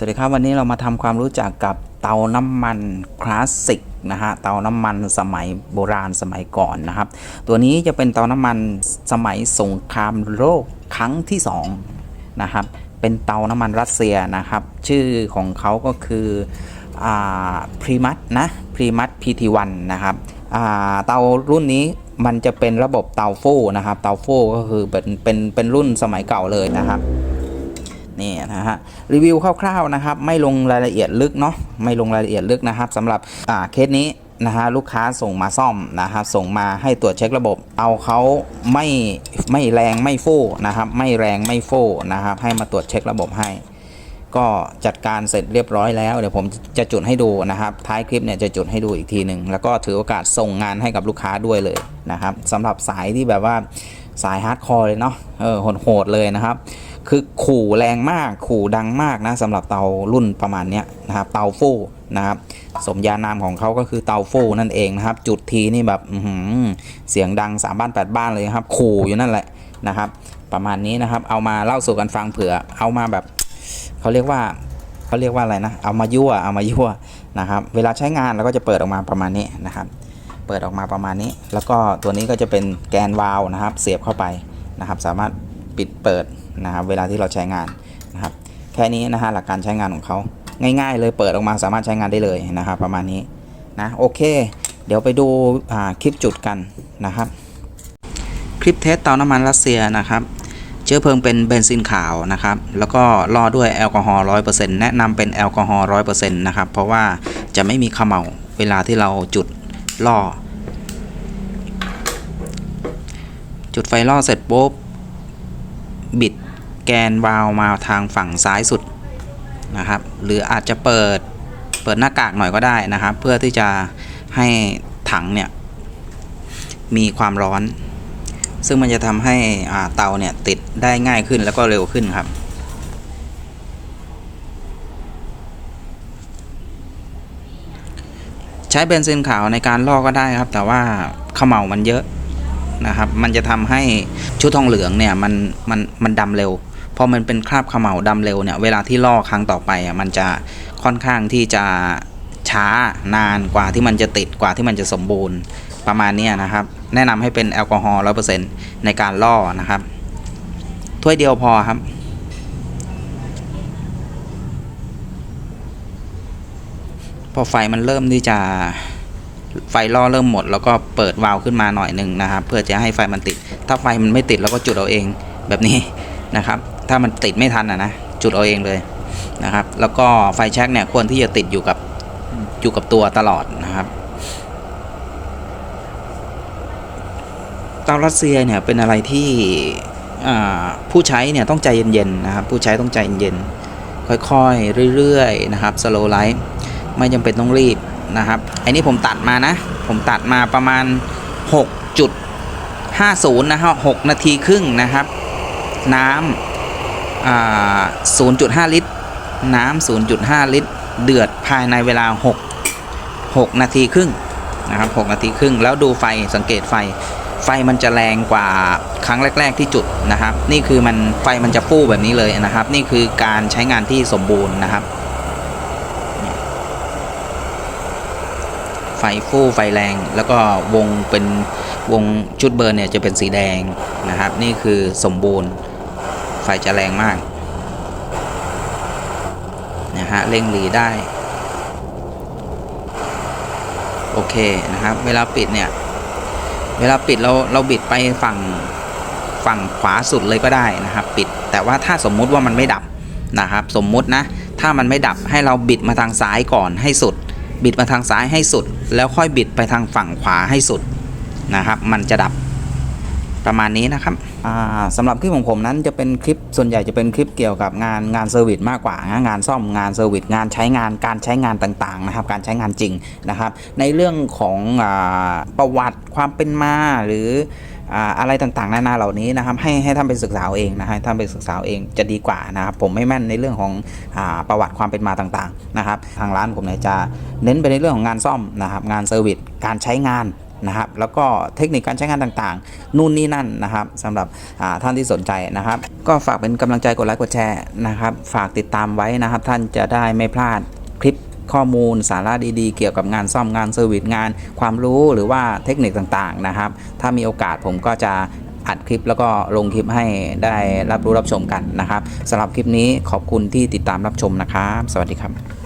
สวัสดีครับวันนี้เรามาทำความรู้จักกับเตาน้ำมันคลาสสิกนะฮะเตาน้ำมันสมัยโบราณสมัยก่อนนะครับ ตัวนี้จะเป็นเตาน้ำมันสมัยสงครามโลกครั้งที่สองนะครับเป็นเตาน้ำมันรัสเซียนะครับ ชื่อของเขาก็คือพรีมัสนะพรีมัส PT1 นนะครับเตารุ่นนี้มันจะเป็นระบบเตาฟู่นะครับเตาฟู่ก็คือเป็นเป็นเป็นรุ่นสมัยเก่าเลยนะครับ นี่นะฮะรีวิวคร่าวๆนะครับ ไม่ลงรายละเอียดลึกเนาะไม่ลงรายละเอียดลึกนะครับสำหรับอ่าเคสนี้นะฮะลูกค้าส่งมาซ่อมนะครับส่งมาให้ตรวจเช็คระบบ เอาเขาไม่ไม่แรงไม่ฟู่นะครับ ไม่แรงไม่ฟู่นะครับ ให้มาตรวจเช็คระบบให้ ก็จัดการเสร็จเรียบร้อยแล้วเดี๋ยวผมจะจุดให้ดูนะครับ ท้ายคลิปเนี่ยจะจุดให้ดูอีกทีหนึ่งแล้วก็ถือโอกาสส่งงานให้กับลูกค้าด้วยเลยนะครับสำหรับสายที่แบบว่าสายฮาร์ดคอร์เลยเนาะเออโหดๆเลยนะครับ คือขู่แรงมากขู่ดังมากนะสำหรับเตารุ่นประมาณนี้นะครับเตาฟู่นะครับสมญานามของเขาก็คือเตาฟู่นั่นเองนะครับ จุดทีนี่แบบเสียงดังสามบ้านแปดบ้านเลยครับ ขู่อยู่นั่นแหละนะครับ ประมาณนี้นะครับ เอามาเล่าสู่กันฟังเผื่อ เอามาแบบเขาเรียกว่าเขาเรียกว่าอะไรนะ เอามายั่วเอามายั่วนะครับ เวลาใช้งานเราก็จะเปิดออกมาประมาณนี้นะครับ เปิดออกมาประมาณนี้ แล้วก็ตัวนี้ก็จะเป็นแกนวาล์วนะครับ เสียบเข้าไปนะครับ สามารถปิดเปิด นะครับเวลาที่เราใช้งานนะครับแค่นี้นะฮะหลักการใช้งานของเขาง่าย ๆ เลยเปิดออกมาสามารถใช้งานได้เลยนะครับ ประมาณนี้นะโอเค เดี๋ยวไปดูคลิปจุดกันนะครับ คลิปเทสเตาน้ำมันรัสเซียนะครับเชื้อเพลิงเป็นเบนซินขาวนะครับ แล้วก็ล่อด้วยแอลกอฮอล์ร้อยเปอร์เซ็นต์แนะนำเป็นแอลกอฮอล์ร้อยเปอร์เซ็นต์นะครับ เพราะว่าจะไม่มีขม่าเวลาที่เราจุดล่อ จุดไฟล่อเสร็จปุ๊บบิด แกนวาล์วมาทางฝั่งซ้ายสุดนะครับ หรืออาจจะเปิดเปิดหน้ากากหน่อยก็ได้นะครับ เพื่อที่จะให้ถังเนี่ยมีความร้อน ซึ่งมันจะทำให้อ่าเตาเนี่ยติดได้ง่ายขึ้นแล้วก็เร็วขึ้นครับใช้เบนซินขาวในการลอกก็ได้ครับ แต่ว่าเขม่ามันเยอะนะครับ มันจะทำให้ชุดทองเหลืองเนี่ยมันมันมันดำเร็ว อมันเป็นคราบเขม่าดำเร็วเนี่ยเวลาที่ลอกครั้งต่อไปอะมันจะค่อนข้างที่จะช้านานกว่าที่มันจะติดกว่าที่มันจะสมบูรณ์ประมาณนี้นะครับ แนะนำให้เป็นแอลกอฮอล์ร้อเปอร์เซ็นต์ในการล่อนะครับถ้วยเดียวพอครับ พอไฟมันเริ่มที่จะไฟล่อเริ่มหมด แล้วก็เปิดวาล์วขึ้นมาหน่อยหนึ่งนะครับ เพื่อจะให้ไฟมันติด ถ้าไฟมันไม่ติดเราก็จุดเอาเองแบบนี้นะครับ ถ้ามันติดไม่ทันนะนะจุดเอาเองเลยนะครับ แล้วก็ไฟแช็กเนี่ยควรที่จะติดอยู่กับอยู่กับตัวตลอดนะครับเตารัสเซียเนี่ยเป็นอะไรที่ผู้ใช้เนี่ยต้องใจเย็นๆนะครับ ผู้ใช้ต้องใจเย็นๆค่อยๆเรื่อยๆนะครับสโลไลท์ไม่จำเป็นต้องรีบนะครับไอ้นี่ผมตัดมานะ ผมตัดมาประมาณ 6.50 นะฮะ6นาทีครึ่งนะครับ น้ำ 0.5 ลิตร น้ำ 0.5 ลิตร เดือดภายในเวลา 6 6 นาทีครึ่งนะครับ 6 นาทีครึ่ง แล้วดูไฟสังเกตไฟ ไฟมันจะแรงกว่าครั้งแรก ๆ ที่จุดนะครับ นี่คือมันไฟมันจะฟู่แบบนี้เลยนะครับ นี่คือการใช้งานที่สมบูรณ์นะครับ ไฟฟู่ไฟแรง แล้วก็วงเป็นวงชุดเบิร์เนี่ยจะเป็นสีแดงนะครับ นี่คือสมบูรณ์ ไฟจะแรงมากนะฮะเร่งหลีได้ โอเคนะครับ เวลาปิดเนี่ย เวลาปิดเราเราบิดไปฝั่งฝั่งขวาสุดเลยก็ได้นะครับ ปิดแต่ว่าถ้าสมมุติว่ามันไม่ดับนะครับ สมมุตินะ ถ้ามันไม่ดับให้เราบิดมาทางซ้ายก่อนให้สุด บิดมาทางซ้ายให้สุด แล้วค่อยบิดไปทางฝั่งขวาให้สุดนะครับ มันจะดับ ประมาณนี้นะครับสำหรับคลิปของผมนั้นจะเป็นคลิปส่วนใหญ่จะเป็นคลิปเกี่ยวกับงานงานเซอร์วิสมากกว่านงานซ่อมงานเซอร์วิสงานใช้งานการใช้งานต่างๆนะครับการใช้งานจริงนะครับในเรื่องของอประวัติความเป็นมาหรืออะไรต่างๆนานาเหล่านี้นะครับให้ให้ท่านไปศึกษาเองนะให้ท่านไปศึกษาเองจะดีกว่านะครับผมไม่แม่นในเรื่องของอประวัติความเป็นมาต่างๆนะครับทางร้านผมเนี่ยจะเน้นไปในเรื่องของงานซ่อมนะครับงานเซอร์วิสการใช้งาน นะครับ แล้วก็เทคนิคการใช้งานต่างๆ นู่นนี่นั่นนะครับสำหรับท่านที่สนใจนะครับ ก็ฝากเป็นกำลังใจกดไลค์กดแชร์นะครับ ฝากติดตามไว้นะครับ ท่านจะได้ไม่พลาดคลิปข้อมูลสาระดีๆ เกี่ยวกับงานซ่อมงานเซอร์วิสงานความรู้หรือว่าเทคนิคต่างๆนะครับ ถ้ามีโอกาสผมก็จะอัดคลิปแล้วก็ลงคลิปให้ได้รับรู้รับชมกันนะครับสำหรับคลิปนี้ขอบคุณที่ติดตามรับชมนะครับ สวัสดีครับ